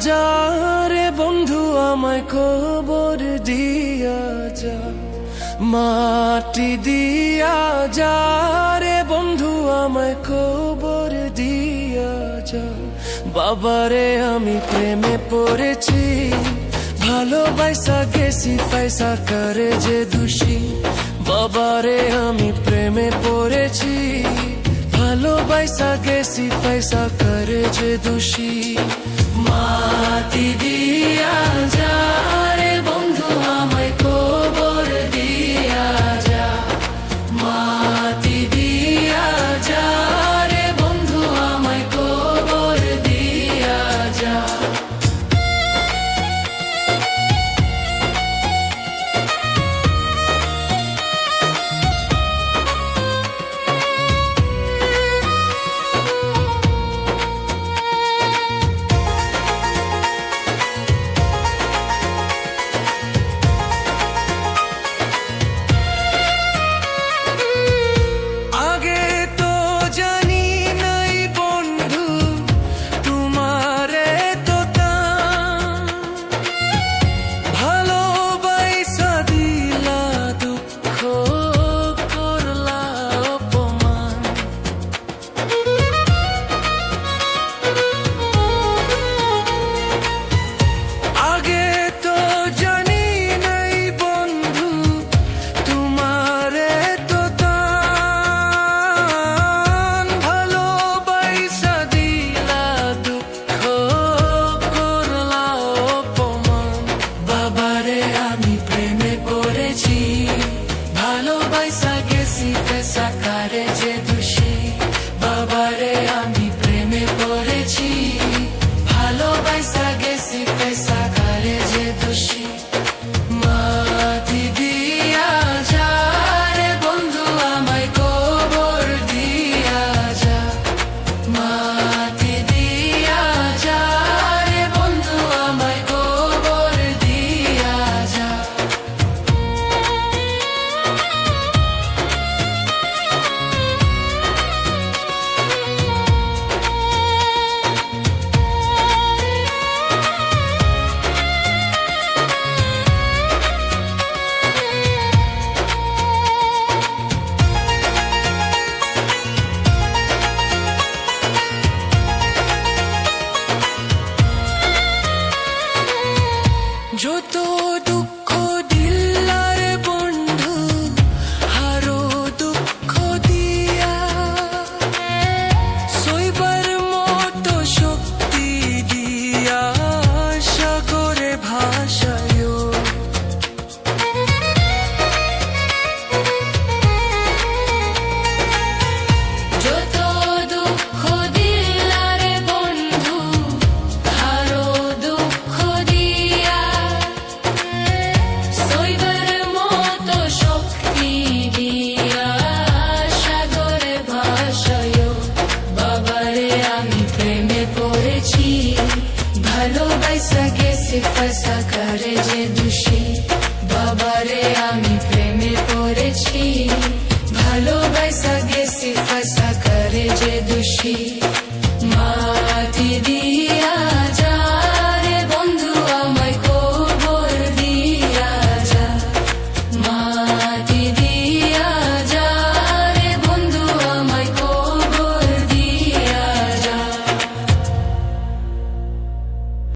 যা রে বন্ধু, আমায় খবর দিয়া যা। মাটি দিয়া যা রে বন্ধু, আমায় খবর দিয়া যা। বাবারে, আমি প্রেমে পড়েছি। ভালোবাসা গেছি পয়সা করে যে দোষী। বাবারে, আমি ভালোবাসা গেছি পয়সা করে যে দোষী মাটি দিয়া যা যত দুঃখ তারে আমি প্রেমে পড়েছি। ভালোবাসা গেছে ফাঁসা করে যে দোষী। বাবারে আমি প্রেমে পড়েছি। ভালোবাসা গেছে ফাঁসা করে যে দোষী। মা দিদি